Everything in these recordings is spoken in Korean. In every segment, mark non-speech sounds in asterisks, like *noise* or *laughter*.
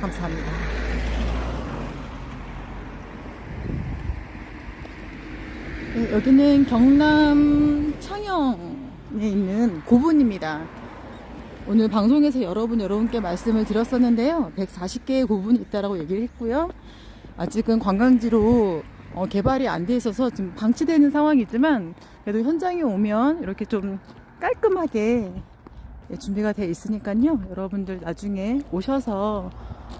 감사합니다. 네, 여기는 경남 창영에 있는 고분입니다. 오늘 방송에서 여러분 여러분께 말씀을 드렸었는데요. 140개의 고분이 있다라고 얘기를 했고요. 아직은 관광지로 어, 개발이 안 돼 있어서 지금 방치되는 상황이지만 그래도 현장에 오면 이렇게 좀 깔끔하게 예, 준비가 돼 있으니까요. 여러분들 나중에 오셔서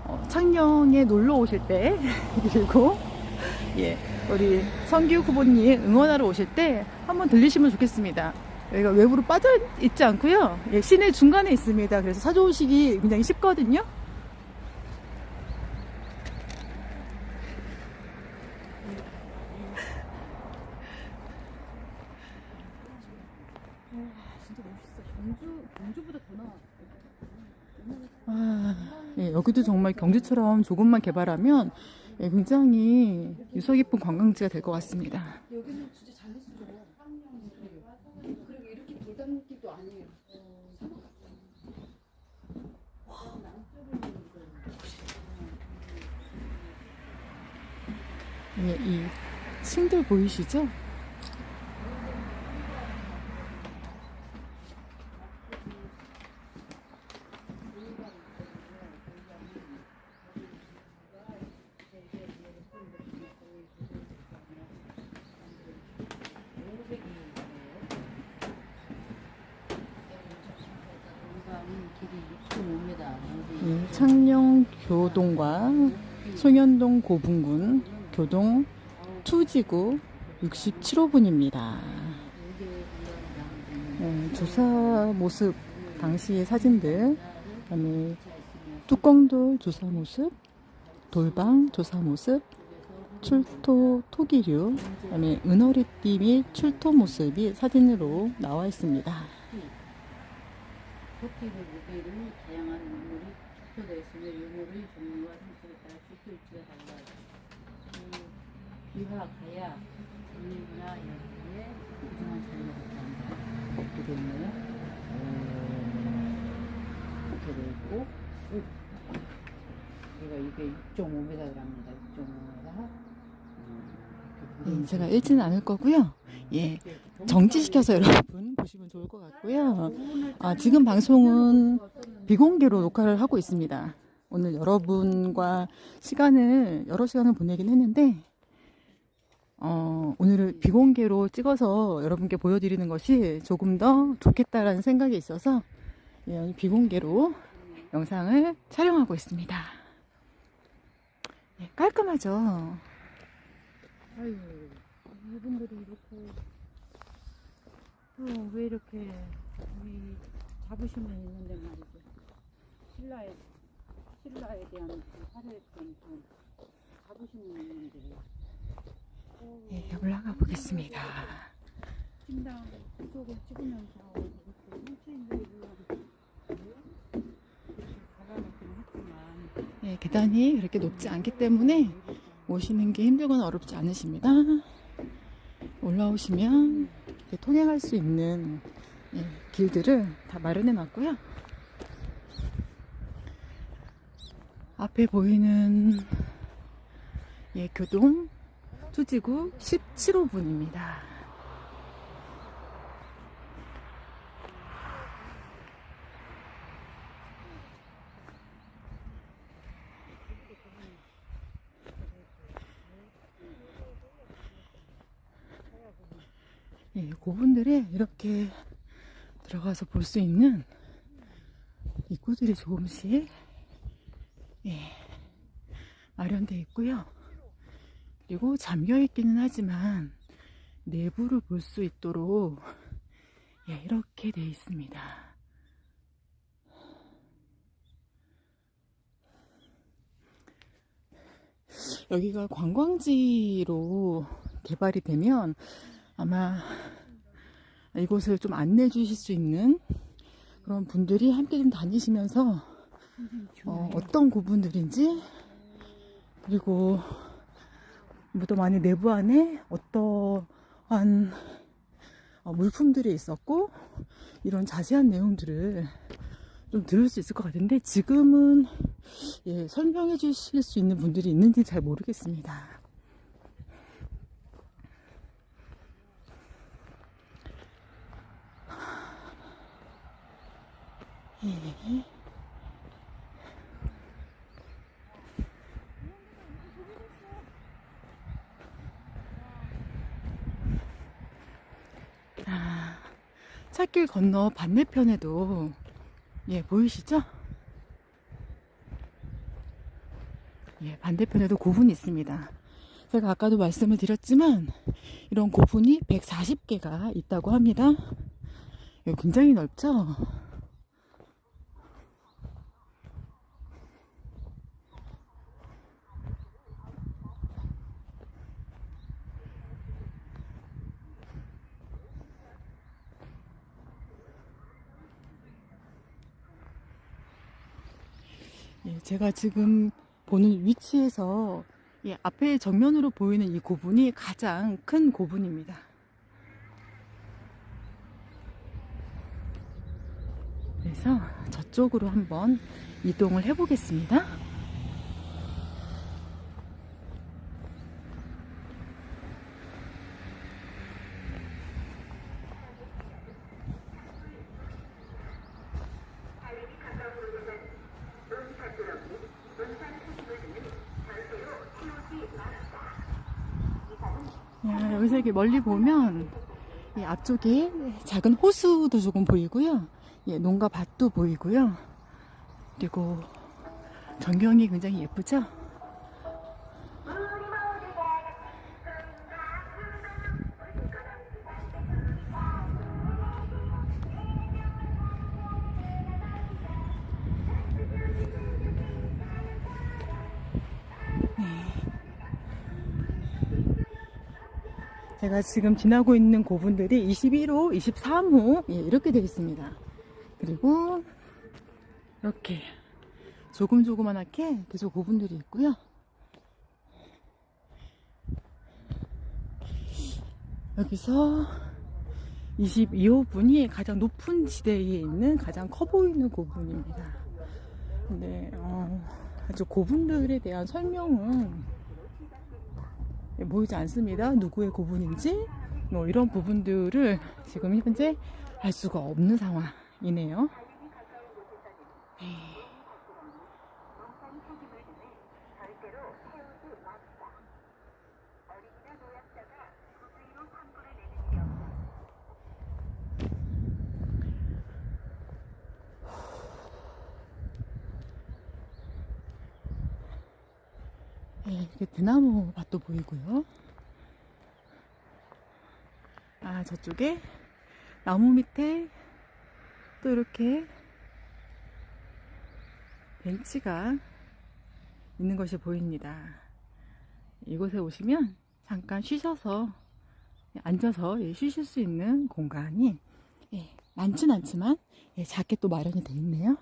어, 창녕에 놀러 오실 때 *laughs* 그리고 예 우리 성규 후보님 응원하러 오실 때 한번 들리시면 좋겠습니다. 여기가 외부로 빠져 있지 않고요. 예, 시내 중간에 있습니다. 그래서 찾아오시기 굉장히 쉽거든요. 진짜 멋있어. 경주, 경주보다 더 나아. 아, 예, 여기도 정말 경주처럼 조금만 개발하면 예, 굉장히 유서 깊은 관광지가 될 것 같습니다. 여기는 진짜 잘 했어. 그리고 이렇게 돌담길도 아니에요. 예, 이 층들 보이시죠? 창녕 교동과 송현동 고분군 교동 투지구 67호분입니다. 네, 조사 모습 당시의 사진들, 그다음에 뚜껑돌 조사 모습, 돌방 조사 모습, 출토 토기류, 그다음에 은어리띠 및 출토 모습이 사진으로 나와 있습니다. 토끼를 무게를 다양한 물물이 축소되어 있으며 유물의 종류와 형태에 따라 축소 위치가 달라요. 그 유화, 가야, 장례문화 여기에 구성한 자료가 있답니다. 걷게 되어 있네요. 이렇게 되어 있고, 여기가 이게 6.5m랍니다. 6.5m. 음, 제가 읽지는 않을 거고요. 예, 정지시켜서 여러분 *laughs* 보시면 좋을 것 같고요. 아, 지금 방송은 비공개로 녹화를 하고 있습니다. 오늘 여러분과 시간을 여러 시간을 보내긴 했는데 어, 오늘은 비공개로 찍어서 여러분께 보여드리는 것이 조금 더 좋겠다라는 생각이 있어서 예, 비공개로 영상을 촬영하고 있습니다. 예, 깔끔하죠. 아유, 이분들이 이렇게 어, 왜 이렇게 이 자부심이 있는데 말이죠. 신라에 신라에 대한 그 화려했던 그 자부심이 있는데 어, 예, 올라가 보겠습니다. 신당 구석을 찍으면서 이렇게 했지만 예, 계단이 그렇게 높지 않기 때문에 오시는 게 힘들거나 어렵지 않으십니다. 올라오시면 통행할 수 있는 예, 길들을 다 마련해 놨고요. 앞에 보이는 예, 교동 투지구 17호분입니다. 예, 고분들에 이렇게 들어가서 볼 수 있는 입구들이 조금씩 예, 마련되어 있고요. 그리고 잠겨 있기는 하지만 내부를 볼 수 있도록 예, 이렇게 되어 있습니다. 여기가 관광지로 개발이 되면 아마 이곳을 좀 안내해 주실 수 있는 그런 분들이 함께 좀 다니시면서 어, 어떤 구분들인지 그리고 무덤 안에 내부 안에 어떠한 어, 물품들이 있었고 이런 자세한 내용들을 좀 들을 수 있을 것 같은데 지금은 예, 설명해 주실 수 있는 분들이 있는지 잘 모르겠습니다. 예. 아, 차길 건너 반대편에도 예, 보이시죠? 예, 반대편에도 고분이 있습니다. 제가 아까도 말씀을 드렸지만 이런 고분이 140개가 있다고 합니다. 예, 굉장히 넓죠? 예, 제가 지금 보는 위치에서 예, 앞에 정면으로 보이는 이 고분이 가장 큰 고분입니다. 그래서 저쪽으로 한번 이동을 해보겠습니다. 야, 여기서 이렇게 멀리 보면 이 앞쪽에 작은 호수도 조금 보이고요. 예, 농가 밭도 보이고요. 그리고 전경이 굉장히 예쁘죠? 제가 지금 지나고 있는 고분들이 21호, 23호 예, 이렇게 되어 있습니다. 그리고 이렇게 조금 조그만하게 계속 고분들이 있고요. 여기서 22호 분이 가장 높은 지대에 있는 가장 커 보이는 고분입니다. 근데 어, 아주 고분들에 대한 설명은 예, 보이지 않습니다. 누구의 고분인지 뭐 이런 부분들을 지금 현재 알 수가 없는 상황이네요. 예, 이 렇게 대나무 밭도 보이고요. 아, 저쪽에 나무 밑에 또 이렇게 벤치가 있는 것이 보입니다. 이곳에 오시면 잠깐 쉬셔서 앉아서 예, 쉬실 수 있는 공간이 예, 많진 않지만 예, 작게 또 마련이 되어 있네요.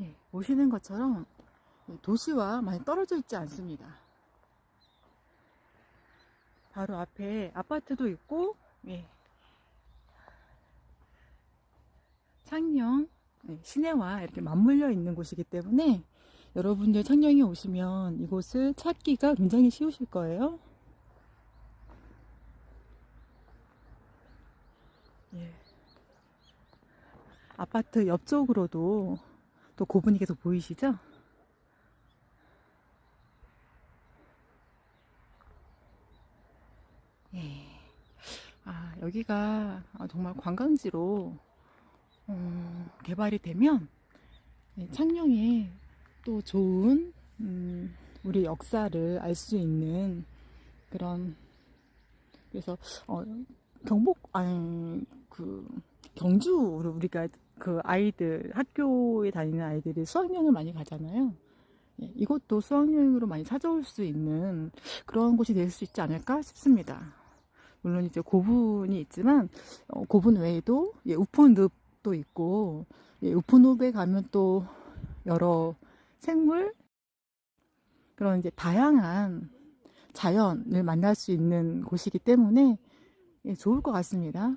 예, 보시는 것처럼 도시와 많이 떨어져 있지 않습니다. 바로 앞에 아파트도 있고, 예. 창녕, 예, 시내와 이렇게 맞물려 있는 곳이기 때문에 여러분들 창녕에 오시면 이곳을 찾기가 굉장히 쉬우실 거예요. 예. 아파트 옆쪽으로도 또 고분이 계속 보이시죠? 예. 아, 여기가 아, 정말 관광지로 어, 개발이 되면 예, 창녕에 또 좋은 음, 우리 역사를 알 수 있는 그런 그래서 어, 경복 아니 그 경주로 우리가 그 아이들 학교에 다니는 아이들이 수학여행을 많이 가잖아요. 예, 이것도 수학여행으로 많이 찾아올 수 있는 그런 곳이 될 수 있지 않을까 싶습니다. 물론 이제 고분이 있지만 어, 고분 외에도 예, 우폰늪도 있고 예, 우폰늪에 가면 또 여러 생물 그런 이제 다양한 자연을 만날 수 있는 곳이기 때문에 예, 좋을 것 같습니다.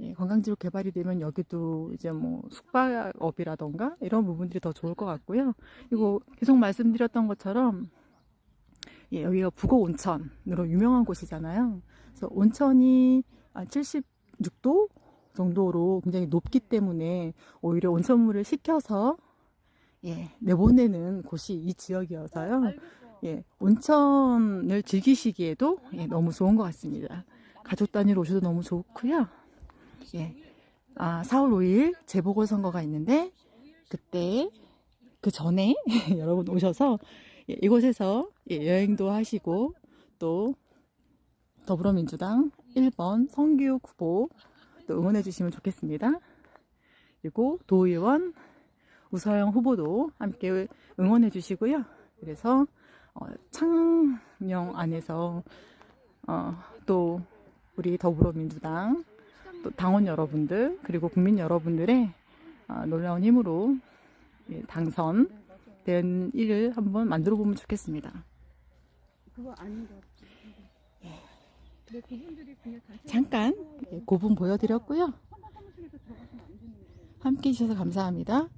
예, 관광지로 개발이 되면 여기도 이제 뭐 숙박업이라던가 이런 부분들이 더 좋을 것 같고요. 그리고 계속 말씀드렸던 것처럼 예, 여기가 북어 온천으로 유명한 곳이잖아요. 그래서 온천이 한 76도 정도로 굉장히 높기 때문에 오히려 온천물을 식혀서 예, 내보내는 곳이 이 지역이어서요. 예, 온천을 즐기시기에도 예, 너무 좋은 것 같습니다. 가족 단위로 오셔도 너무 좋고요. 예, 아, 4월 5일 재보궐선거가 있는데 그때 그 전에 *laughs* 여러분 오셔서 예, 이곳에서 예, 여행도 하시고 또 더불어민주당 1번 성규 후보 또 응원해 주시면 좋겠습니다. 그리고 도의원 우서영 후보도 함께 응원해 주시고요. 그래서 어, 창녕 안에서 어, 또 우리 더불어민주당 또 당원 여러분들 그리고 국민 여러분들의 아, 놀라운 힘으로 예, 당선된 일을 한번 만들어 보면 좋겠습니다. 다시 잠깐 예, 고분 보여드렸고요. 안 되는 거예요. 함께 해주셔서 감사합니다.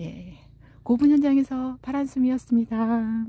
예, 고분 현장에서 파란숨이었습니다.